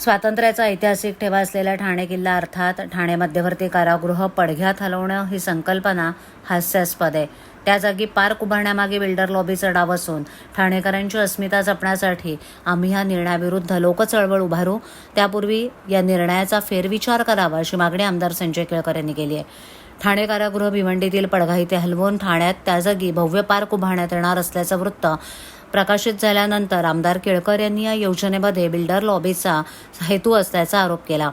स्वातंत्र्याचा ऐतिहासिक ठेवा असलेला ठाणे किल्ला अर्थात ठाणे मध्यवर्ती कारागृह पडघ्यात हलवणं ही संकल्पना हास्यास्पद आहे. त्या जागी पार्क उभारण्यामागे बिल्डर लॉबीचा डाव असून ठाणेकरांची अस्मिता जपण्यासाठी आम्ही ह्या निर्णयाविरुद्ध लोकचळवळ उभारू. त्यापूर्वी या निर्णयाचा फेरविचार करावा अशी मागणी आमदार संजय केळकर यांनी केली आहे. ठाणे कारागृह भिवंडीतील पडघा इथे हलवून ठाण्यात त्या जागी भव्य पार्क उभारण्यात येणार असल्याचं वृत्त प्रकाशित झाल्यानंतर आमदार केळकर यांनी या योजनेमध्ये बिल्डर लॉबीचा हेतू असल्याचा आरोप केला.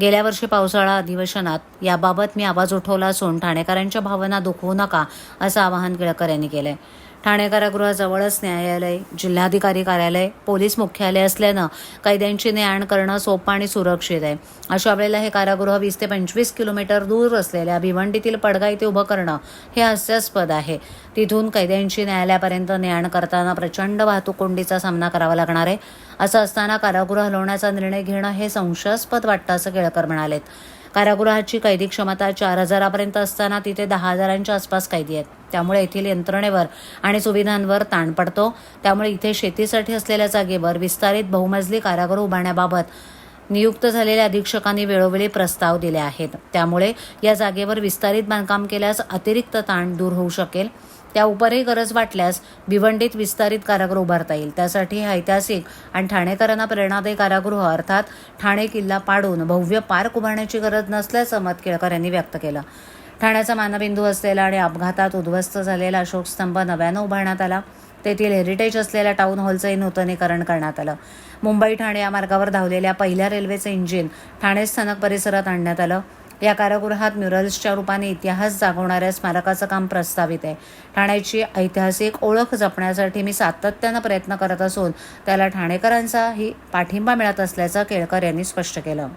गेल्या वर्षी पावसाळा अधिवेशनात याबाबत मी आवाज उठवला असून ठाणेकरांच्या भावना दुखवू नका असं आवाहन केळकर यांनी केलंय. ठाणे कारागृहाजवळच न्यायालय जिल्हाधिकारी कार्यालय पोलीस मुख्यालय असल्यानं कैद्यांची ने आण करणं सोपं आणि सुरक्षित आहे. अशा वेळेला हे कारागृह वीस ते पंचवीस किलोमीटर दूर असलेल्या भिवंडीतील पडगा इथे उभं करणं हे हास्यास्पद आहे. तिथून कैद्यांची न्यायालयापर्यंत ने आण करताना प्रचंड वाहतूक कोंडीचा सामना करावा लागणार आहे. असं असताना कारागृह हलवण्याचा निर्णय घेणं हे संशयास्पद वाटतं असं केळकर म्हणालेत. कारागृहाची कैदी क्षमता चार हजारापर्यंत असताना तिथे दहा हजारांच्या आसपास कैदी आहेत. त्यामुळे येथील यंत्रणेवर आणि सुविधांवर ताण पडतो. त्यामुळे इथे शेतीसाठी असलेल्या जागेवर विस्तारित बहुमजली कारागृह उभारण्याबाबत नियुक्त झालेल्या अधीक्षकांनी वेळोवेळी प्रस्ताव दिले आहेत. त्यामुळे या जागेवर विस्तारित बांधकाम केल्यास अतिरिक्त ताण दूर होऊ शकेल. त्या उपरही गरज वाटल्यास भिवंडीत विस्तारित कारागृह उभारता येईल. त्यासाठी ऐतिहासिक आणि ठाणेकरांना प्रेरणादायी कारागृह अर्थात ठाणे किल्ला पाडून भव्य पार्क उभारण्याची गरज नसल्याचं मत केळकर यांनी व्यक्त केलं. ठाण्याचा मानबिंदू असलेला आणि अपघातात उद्ध्वस्त झालेला अशोक स्तंभ नव्यानं उभारण्यात आला. तेथील हेरिटेज असलेल्या टाऊन हॉलचंही नूतनीकरण करण्यात आलं. मुंबई ठाणे या मार्गावर धावलेल्या पहिल्या रेल्वेचं इंजिन ठाणे स्थानक परिसरात आणण्यात आलं. या कारागृहात म्युरल्सच्या रूपाने इतिहास जागवणाऱ्या स्मारकाचं काम प्रस्तावित आहे. ठाण्याची ऐतिहासिक ओळख जपण्यासाठी मी सातत्यानं प्रयत्न करत असून त्याला ठाणेकरांचाही पाठिंबा मिळत असल्याचं केळकर यांनी स्पष्ट केलं.